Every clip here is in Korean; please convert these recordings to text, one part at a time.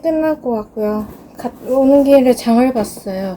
퇴근하고 왔고요. 가- 오는 길에 장을 봤어요.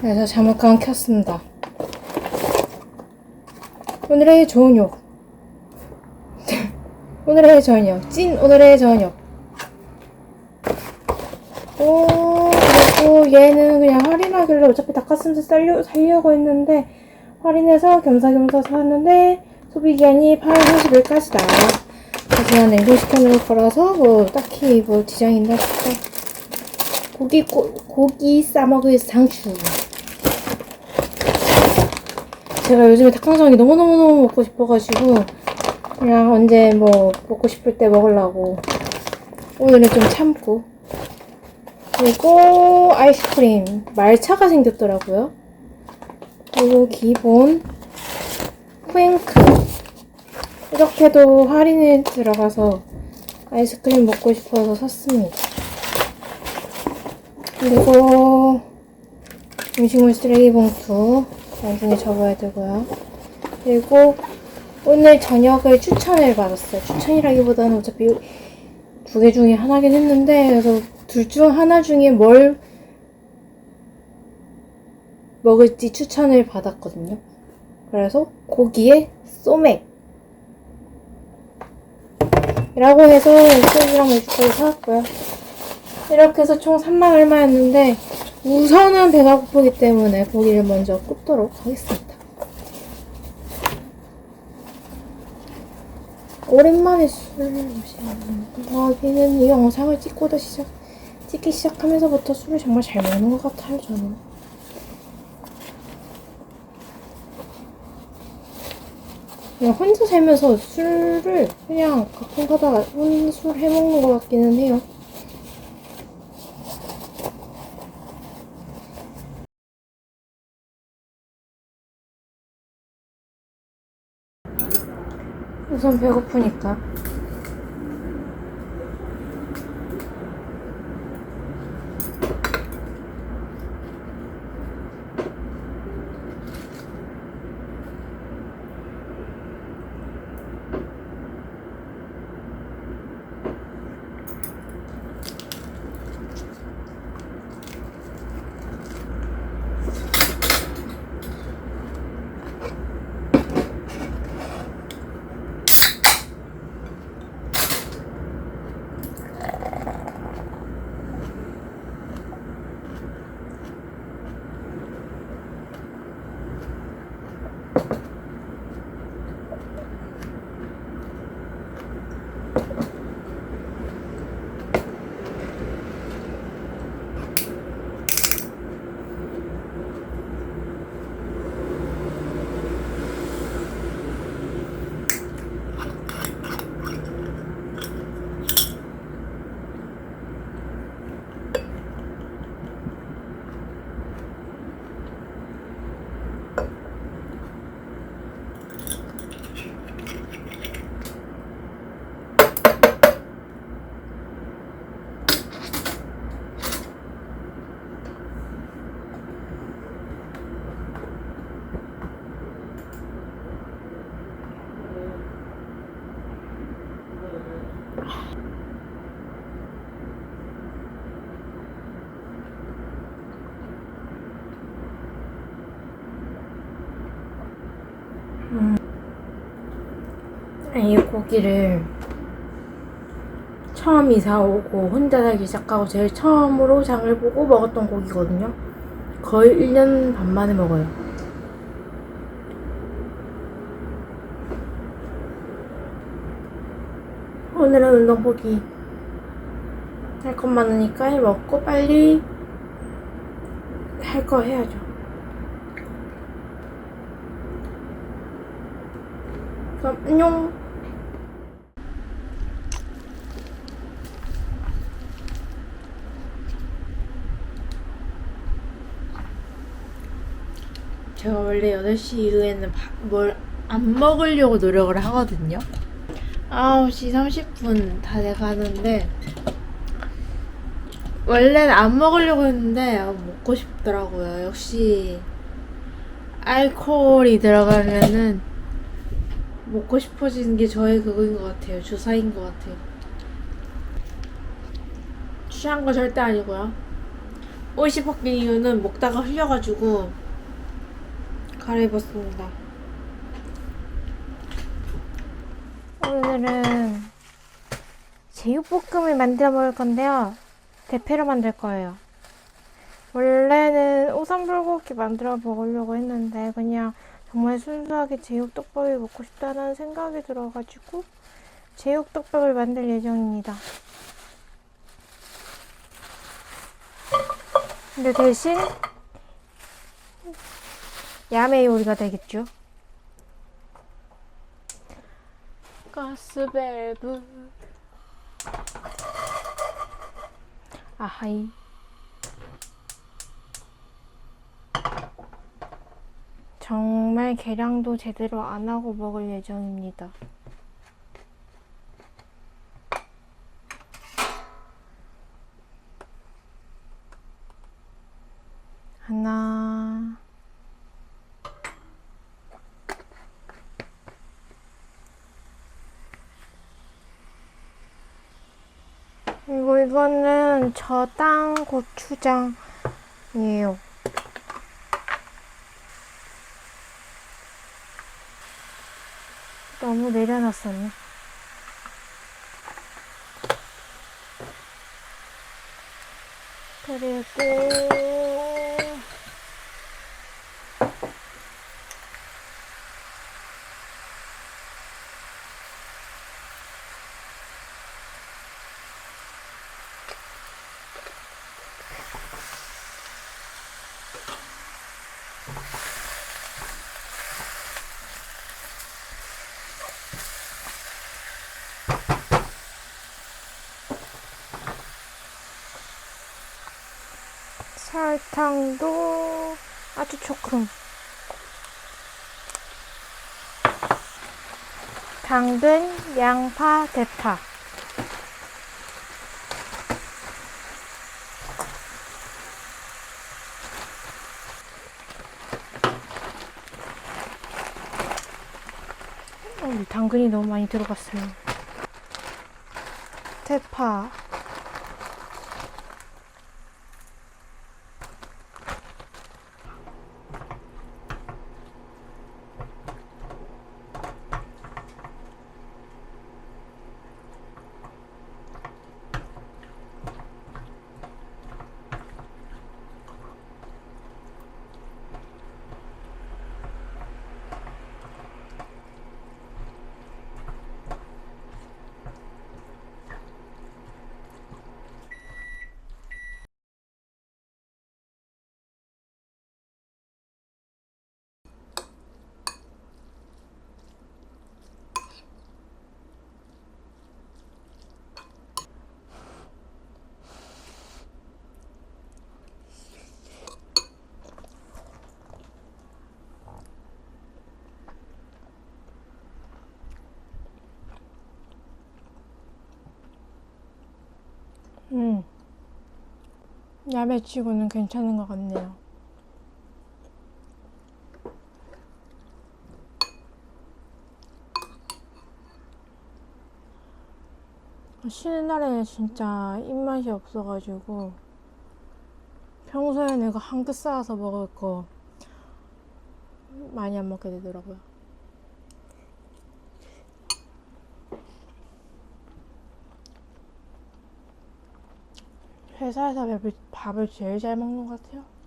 그래서 잠깐 켰습니다. 오늘의 저녁. 오늘의 저녁. 찐 오늘의 저녁. 오, 그리고 얘는 그냥 할인하길래 어차피 닭가슴살 살려, 살려고 했는데, 할인해서 겸사겸사 샀는데, 소비기한이 8월 30일까지 나와요. 그냥 냉동시켜 놓을 거라서, 뭐, 딱히 뭐, 디자인 있나 싶다. 고기, 고, 고기 싸먹을 상추. 제가 요즘에 닭강정이 너무너무너무 먹고 싶어가지고, 그냥 언제 뭐, 먹고 싶을 때 먹으려고. 오늘은 좀 참고. 그리고 아이스크림 말차가 생겼더라고요. 그리고 기본 후행크 이렇게도 할인에 들어가서 아이스크림 먹고 싶어서 샀습니다. 그리고 음식물 쓰레기 봉투 나중에 접어야 되고요. 그리고 오늘 저녁을 추천을 받았어요. 추천이라기보다는 어차피 두 개 중에 하나긴 했는데 그래서 둘 중 하나 중에 뭘 먹을지 추천을 받았거든요. 그래서 고기에 소맥 이 라고 해서 소주랑 맥주를 사왔고요. 이렇게 해서 총 3만 얼마였는데 우선은 배가 고프기 때문에 고기를 먼저 굽도록 하겠습니다. 오랜만에 술을 마시는 이 영상을 찍고도 시작 찍기 시작하면서부터 술을 정말 잘 먹는 것 같아요 저는 그냥 혼자 살면서 술을 그냥 가끔 가다가 혼술 해먹는 것 같기는 해요. 우선 배고프니까 이 고기를 처음 이사 오고 혼자 살기 시작하고 제일 처음으로 장을 보고 먹었던 고기거든요. 거의 1년 반 만에 먹어요. 오늘은 운동복이 할것 많으니까 먹고 빨리 할 거 해야죠. 그럼 안녕. 제가 원래 8시 이후에는 뭘 안 먹으려고 노력을 하거든요. 9시 30분 다 돼가는데 원래는 안 먹으려고 했는데 아, 먹고 싶더라고요. 역시 알코올이 들어가면은 먹고 싶어지는 게 저의 그거인 것 같아요. 주사인 것 같아요. 취한 거 절대 아니고요. 옷이 벗긴 이유는 먹다가 흘려가지고 갈아입었습니다. 오늘은 제육볶음을 만들어 먹을 건데요. 대패로 만들 거예요. 원래는 오삼불고기 만들어 먹으려고 했는데 그냥 정말 순수하게 제육 떡밥이 먹고 싶다는 생각이 들어가지고 제육 떡밥을 만들 예정입니다. 근데 대신 야매 요리가 되겠죠. 가스밸브 아하이 정말 계량도 제대로 안 하고 먹을 예정입니다. 하나 그리고 이거는 저당 고추장이에요. 너무 내려놨었네. 그리고 설탕도 아주 조금. 당근, 양파, 대파. 어, 당근이 너무 많이 들어갔어요. 대파. 음. 야매치고는 괜찮은 것 같네요. 쉬는 날에는 진짜 입맛이 없어가지고 평소에는 이거 한 끗 쌓아서 먹을 거 많이 안 먹게 되더라고요. 회사에서 밥을, 제일 잘 먹는 것 같아요.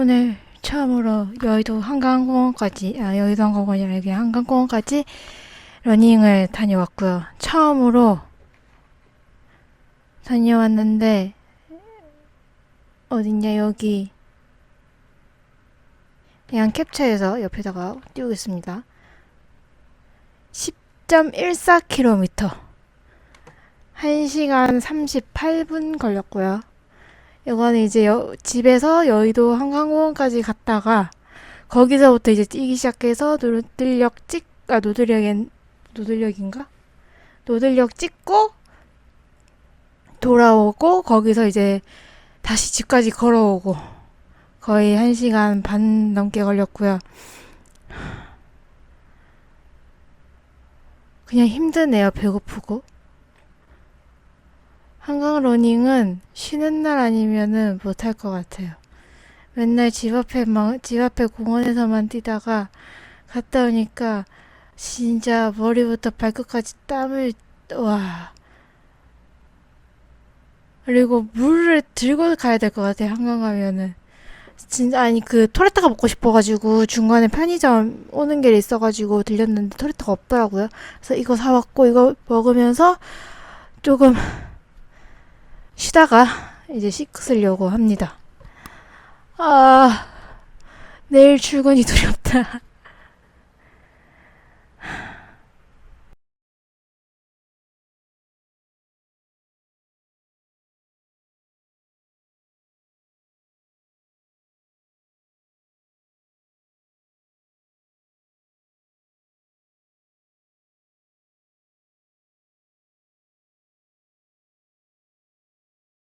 오늘 처음으로 여의도 한강공원까지, 아, 여의도 한강공원이 아니라 한강공원까지 러닝을 다녀왔고요. 처음으로 다녀왔는데, 어딨냐, 여기. 그냥 캡처해서 옆에다가 띄우겠습니다. 10.14km. 1시간 38분 걸렸고요. 이거는 이제 여- 집에서 여의도 한강공원까지 갔다가 거기서부터 이제 뛰기 시작해서 노들역 찍, 아 노들역엔 노들역인가? 노들역 찍고 돌아오고 거기서 이제 다시 집까지 걸어오고 거의 1시간 반 넘게 걸렸고요. 그냥 힘드네요. 배고프고. 한강 러닝은 쉬는 날 아니면은 못할 것 같아요. 맨날 집 앞에만, 집 앞에 공원에서만 뛰다가 갔다 오니까 진짜 머리부터 발끝까지 땀을, 와. 그리고 물을 들고 가야 될 것 같아요. 한강 가면은. 진짜, 아니, 그, 토레타가 먹고 싶어가지고 중간에 편의점 오는 길에 있어가지고 들렸는데 토레타가 없더라고요. 그래서 이거 사왔고 이거 먹으면서 조금 쉬다가 이제 씻으려고 합니다. 아, 내일 출근이 두렵다.